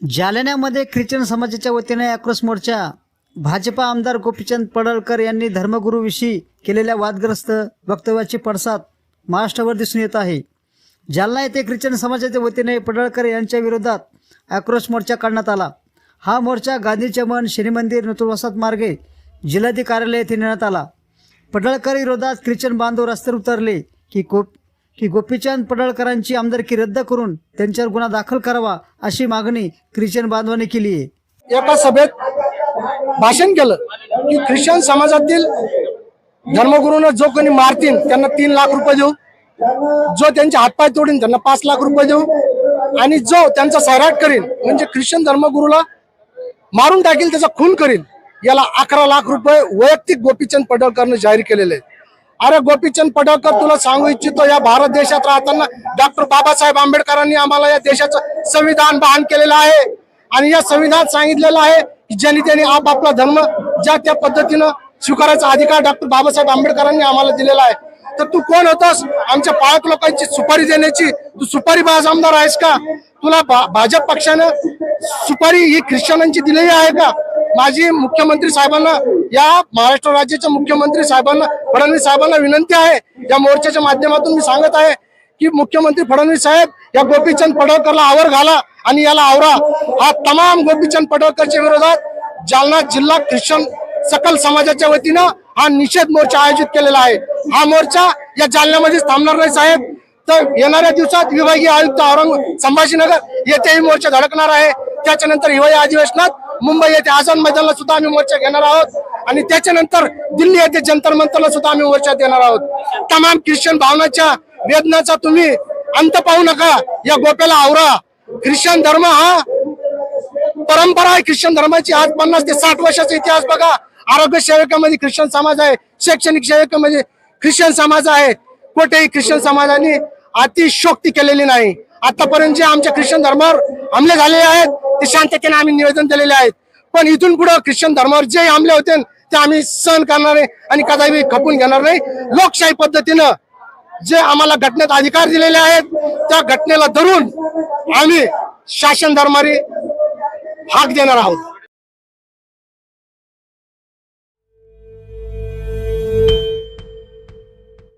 जालन्यामध्ये Christian समाजाच्या वतीने आक्रोश मोर्चा भाजपा आमदार गोपीचंद पडळकर यांनी धर्मगुरूविषयी केलेल्या वादग्रस्त वक्तव्याचे पडसाद महाराष्ट्रावर दिसून येत आहे. जालना येथे ख्रिश्चन समाजाच्या वतीने पडळकर यांच्या विरोधात आक्रोश मोर्चा काढण्यात आला. हा मोर्चा गांधी चमन शनी मंदिर नूतन मार्गे जिल्हाधिकारी कार्यालय येथे नेण्यात आला. पडळकर विरोधात ख्रिश्चन बांधव रस्त्यावर उतरले की गोप की गोपीचंद पडळकरांची आमदारकी रद्द करून त्यांच्यावर गुन्हा दाखल करावा अशी मागणी ख्रिश्चन बांधवांनी केली आहे. एका सभेत भाषण केलं की ख्रिश्चन समाजातील धर्मगुरूंना जो कोणी मारतील त्यांना तीन लाख रुपये देऊ. जो त्यांचे हातपाय तोडीन त्यांना पाच लाख रुपये देऊ. आणि जो त्यांचा सैराट करील म्हणजे ख्रिश्चन धर्मगुरूला मारून टाकील त्याचा खून करील याला अकरा लाख रुपये वैयक्तिक गोपीचंद पडळकरनं जाहीर केलेले आहेत. अरे गोपीचंद पडळकर तुला सांगू इच्छितो या भारत देशात राहताना डॉक्टर बाबासाहेब आंबेडकरांनी आम्हाला या देशाचं संविधान बहान केलेलं आहे. आणि या संविधान सांगितलेलं आहे की जनतेने त्यांनी आपापला धर्म ज्या त्या पद्धतीनं स्वीकारायचा अधिकार डॉक्टर बाबासाहेब आंबेडकरांनी आम्हाला दिलेला आहे. तर तू कोण होतास? आमच्या पाळक लोकांची सुपारी देण्याची. तू सुपारी बाज आमदार आहेस का? तुला भा- भाजप पक्षानं सुपारी ही ख्रिश्चनांची दिलेली आहे का? माझी मुख्यमंत्री साहेबांना या महाराष्ट्र राज्याच्या मुख्यमंत्री साहेबांना फडणवीस साहेबांना विनंती आहे. या मोर्चाच्या माध्यमातून मी सांगत आहे की मुख्यमंत्री फडणवीस साहेब या गोपीचंद पडळकरला आवर घाला आणि याला आवरा. हा तमाम गोपीचंद पडळकरच्या विरोधात जालना जिल्हा ख्रिश्चन सकल समाजाच्या वतीनं हा निषेध मोर्चा आयोजित केलेला आहे. हा मोर्चा या जालन्यामध्येच थांबणार नाही साहेब. तर येणाऱ्या दिवसात विभागीय आयुक्त औरंग संभाजीनगर येथेही मोर्चा धडकणार आहे. त्याच्यानंतर हिवाळी अधिवेशनात मुंबई येथे आझाद मैदानला सुद्धा आम्ही मोर्चा घेणार आहोत. आणि त्याच्यानंतर दिल्ली येथे जंतर मंतरला सुद्धा आम्ही मोर्चा देणार आहोत. तमाम ख्रिश्चन भावनाच्या वेदनाचा तुम्ही अंत पाहू नका. या गोप्याला आवरा. ख्रिश्चन धर्म हा परंपरा आहे. ख्रिश्चन धर्माची आज पन्नास ते साठ वर्षाचा इतिहास बघा. आरोग्य सेवकामध्ये ख्रिश्चन समाज आहे. शैक्षणिक सेवकामध्ये ख्रिश्चन समाज आहे. कोठेही ख्रिश्चन समाजाने अतिशोक्ती केलेली नाही. आतापर्यंत जे आमच्या ख्रिश्चन धर्मावर हमले झालेले आहेत ते शांततेने आम्ही निवेदन दिलेले आहेत. पण इथून पुढे ख्रिश्चन धर्मावर जे हमले होते ते आम्ही सहन करणार नाही आणि कदापि खपून घेणार नाही. लोकशाही पद्धतीनं जे आम्हाला घटनेत अधिकार दिलेले आहेत त्या घटनेला धरून आम्ही शासन धर्मारी हाक देणार आहोत.